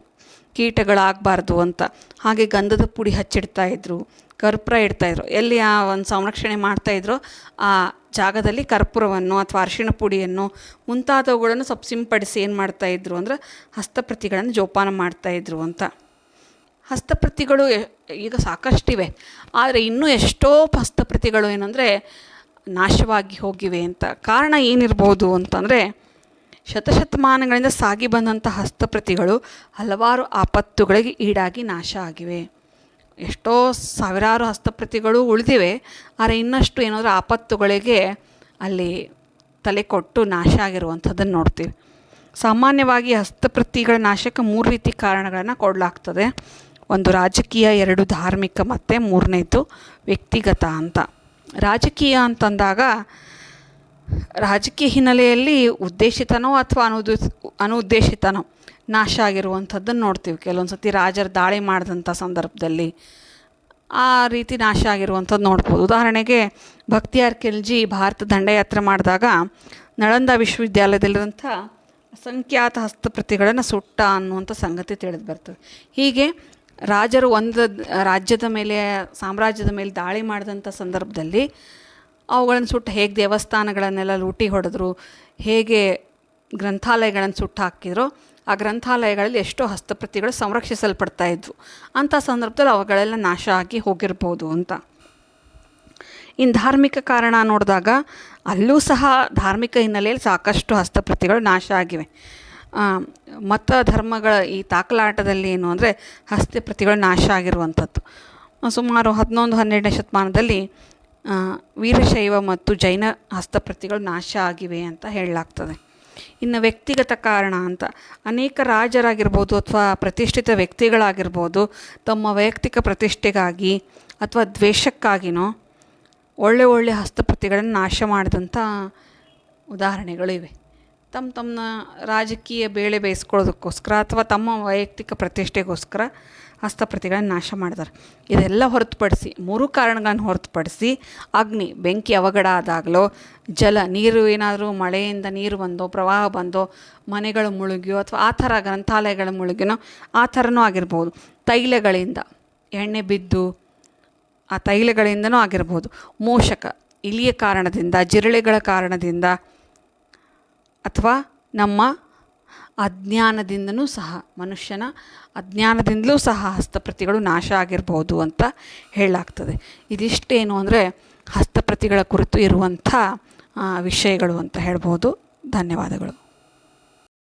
ಕೀಟಗಳಾಗಬಾರ್ದು ಅಂತ. ಹಾಗೆ ಗಂಧದ ಪುಡಿ ಹಚ್ಚಿಡ್ತಾ ಇದ್ರು. ಕರ್ಪೂರ ಇಡ್ತಾಯಿದ್ರು ಎಲ್ಲಿ ಆ ಒಂದು ಸಂರಕ್ಷಣೆ ಮಾಡ್ತಾಯಿದ್ರೋ ಆ ಜಾಗದಲ್ಲಿ ಕರ್ಪೂರವನ್ನು ಅಥವಾ ಅರಿಶಿಣ ಪುಡಿಯನ್ನು ಮುಂತಾದವುಗಳನ್ನು ಸ್ವಲ್ಪ ಸಿಂಪಡಿಸಿ ಏನು ಮಾಡ್ತಾಯಿದ್ರು ಅಂದರೆ ಹಸ್ತಪ್ರತಿಗಳನ್ನು ಜೋಪಾನ ಮಾಡ್ತಾಯಿದ್ರು ಅಂತ. ಹಸ್ತಪ್ರತಿಗಳು ಈಗ ಸಾಕಷ್ಟಿವೆ. ಆದರೆ ಇನ್ನೂ ಎಷ್ಟೋ ಹಸ್ತಪ್ರತಿಗಳು ಏನಂದರೆ ನಾಶವಾಗಿ ಹೋಗಿವೆ ಅಂತ. ಕಾರಣ ಏನಿರ್ಬೋದು ಅಂತಂದರೆ ಶತಶತಮಾನಗಳಿಂದ ಸಾಗಿ ಬಂದಂಥ ಹಸ್ತಪ್ರತಿಗಳು ಹಲವಾರು ಆಪತ್ತುಗಳಿಗೆ ಈಡಾಗಿ ನಾಶ ಆಗಿವೆ. ಎಷ್ಟೋ ಸಾವಿರಾರು ಹಸ್ತಪ್ರತಿಗಳು ಉಳಿದಿವೆ, ಆದರೆ ಇನ್ನಷ್ಟು ಏನಾದರೂ ಆಪತ್ತುಗಳಿಗೆ ಅಲ್ಲಿ ತಲೆ ಕೊಟ್ಟು ನಾಶ ಆಗಿರುವಂಥದ್ದನ್ನು ನೋಡ್ತೀವಿ. ಸಾಮಾನ್ಯವಾಗಿ ಹಸ್ತಪ್ರತಿಗಳ ನಾಶಕ್ಕೆ ಮೂರು ರೀತಿ ಕಾರಣಗಳನ್ನು ಕೊಡಲಾಗ್ತದೆ. ಒಂದು ರಾಜಕೀಯ, ಎರಡು ಧಾರ್ಮಿಕ, ಮತ್ತು ಮೂರನೇದು ವ್ಯಕ್ತಿಗತ ಅಂತ. ರಾಜಕೀಯ ಅಂತಂದಾಗ ರಾಜಕೀಯ ಹಿನ್ನೆಲೆಯಲ್ಲಿ ಉದ್ದೇಶಿತನೋ ಅಥವಾ ಅನುದೇಶ ಅನುದ್ದೇಶಿತನೋ ನಾಶ ಆಗಿರುವಂಥದ್ದನ್ನು ನೋಡ್ತೀವಿ. ಕೆಲವೊಂದು ಸರ್ತಿ ರಾಜರು ದಾಳಿ ಮಾಡಿದಂಥ ಸಂದರ್ಭದಲ್ಲಿ ಆ ರೀತಿ ನಾಶ ಆಗಿರುವಂಥದ್ದು ನೋಡ್ಬೋದು. ಉದಾಹರಣೆಗೆ ಭಕ್ತಿಯಾರ್ ಖಿಲ್ಜಿ ಭಾರತ ದಂಡಯಾತ್ರೆ ಮಾಡಿದಾಗ ನಳಂದ ವಿಶ್ವವಿದ್ಯಾಲಯದಲ್ಲಿರುವಂಥ ಅಸಂಖ್ಯಾತ ಹಸ್ತಪ್ರತಿಗಳನ್ನು ಸುಟ್ಟ ಅನ್ನುವಂಥ ಸಂಗತಿ ತಿಳಿದು ಬರ್ತದೆ. ಹೀಗೆ ರಾಜರು ಒಂದು, ರಾಜ್ಯದ ಮೇಲೆ, ಸಾಮ್ರಾಜ್ಯದ ಮೇಲೆ ದಾಳಿ ಮಾಡಿದಂಥ ಸಂದರ್ಭದಲ್ಲಿ ಅವುಗಳನ್ನು ಸುಟ್ಟು ಹೇಗೆ ದೇವಸ್ಥಾನಗಳನ್ನೆಲ್ಲ ಲೂಟಿ ಹೊಡೆದ್ರು, ಹೇಗೆ ಗ್ರಂಥಾಲಯಗಳನ್ನು ಸುಟ್ಟು ಹಾಕಿದ್ರು, ಆ ಗ್ರಂಥಾಲಯಗಳಲ್ಲಿ ಎಷ್ಟೋ ಹಸ್ತಪ್ರತಿಗಳು ಸಂರಕ್ಷಿಸಲ್ಪಡ್ತಾ ಇದ್ವು. ಅಂಥ ಸಂದರ್ಭದಲ್ಲಿ ಅವುಗಳೆಲ್ಲ ನಾಶ ಆಗಿ ಹೋಗಿರ್ಬೋದು ಅಂತ. ಇನ್ನು ಧಾರ್ಮಿಕ ಕಾರಣ ನೋಡಿದಾಗ ಅಲ್ಲೂ ಸಹ ಧಾರ್ಮಿಕ ಹಿನ್ನೆಲೆಯಲ್ಲಿ ಸಾಕಷ್ಟು ಹಸ್ತಪ್ರತಿಗಳು ನಾಶ ಆಗಿವೆ. ಮತ ಧರ್ಮಗಳ ಈ ತಾಕಲಾಟದಲ್ಲಿ ಏನು ಅಂದರೆ ಹಸ್ತಪ್ರತಿಗಳು ನಾಶ ಆಗಿರುವಂಥದ್ದು. ಸುಮಾರು ಹದಿನೊಂದು, ಹನ್ನೆರಡನೇ ಶತಮಾನದಲ್ಲಿ ವೀರಶೈವ ಮತ್ತು ಜೈನ ಹಸ್ತಪ್ರತಿಗಳು ನಾಶ ಆಗಿವೆ ಅಂತ ಹೇಳಲಾಗ್ತದೆ. ಇನ್ನು ವ್ಯಕ್ತಿಗತ ಕಾರಣ ಅಂತ, ಅನೇಕ ರಾಜರಾಗಿರ್ಬೋದು ಅಥವಾ ಪ್ರತಿಷ್ಠಿತ ವ್ಯಕ್ತಿಗಳಾಗಿರ್ಬೋದು, ತಮ್ಮ ವೈಯಕ್ತಿಕ ಪ್ರತಿಷ್ಠೆಗಾಗಿ ಅಥವಾ ದ್ವೇಷಕ್ಕಾಗಿನೋ ಒಳ್ಳೆ ಒಳ್ಳೆ ಹಸ್ತಪ್ರತಿಗಳನ್ನು ನಾಶ ಮಾಡಿದಂಥ ಉದಾಹರಣೆಗಳಿವೆ ತಮ್ಮ ತಮ್ಮ ರಾಜಕೀಯ ಬೇಳೆ ಬೇಯಿಸ್ಕೊಳ್ಳೋದಕ್ಕೋಸ್ಕರ ಅಥವಾ ತಮ್ಮ ವೈಯಕ್ತಿಕ ಪ್ರತಿಷ್ಠೆಗೋಸ್ಕರ ಹಸ್ತಪ್ರತಿಗಳನ್ನು ನಾಶ ಮಾಡಿದ್ದಾರೆ ಇದೆಲ್ಲ ಹೊರತುಪಡಿಸಿ, ಮೂರು ಕಾರಣಗಳನ್ನು ಹೊರತುಪಡಿಸಿ, ಅಗ್ನಿ, ಬೆಂಕಿ ಅವಘಡ ಆದಾಗಲೋ, ಜಲ, ನೀರು ಏನಾದರೂ ಮಳೆಯಿಂದ ನೀರು ಬಂದೋ, ಪ್ರವಾಹ ಬಂದೋ, ಮನೆಗಳು ಮುಳುಗಿಯೋ ಅಥವಾ ಆ ಥರ ಗ್ರಂಥಾಲಯಗಳ ಮುಳುಗಿನೋ ಆ ಥರನೂ ಆಗಿರ್ಬೋದು. ತೈಲಗಳಿಂದ ಎಣ್ಣೆ ಬಿದ್ದು ಆ ತೈಲಗಳಿಂದನೂ ಆಗಿರ್ಬೋದು. ಮೋಷಕ, ಇಲಿಯ ಕಾರಣದಿಂದ, ಜಿರಳೆಗಳ ಕಾರಣದಿಂದ ಅಥವಾ ನಮ್ಮ ಅಜ್ಞಾನದಿಂದಲೂ ಸಹ, ಮನುಷ್ಯನ ಅಜ್ಞಾನದಿಂದಲೂ ಸಹ ಹಸ್ತಪ್ರತಿಗಳು ನಾಶ ಆಗಿರ್ಬೋದು ಅಂತ ಹೇಳಲಾಗ್ತದೆ. ಇದಿಷ್ಟೇನು ಅಂದರೆ ಹಸ್ತಪ್ರತಿಗಳ ಕುರಿತು ಇರುವಂಥ ವಿಷಯಗಳು ಅಂತ ಹೇಳ್ಬೋದು. ಧನ್ಯವಾದಗಳು.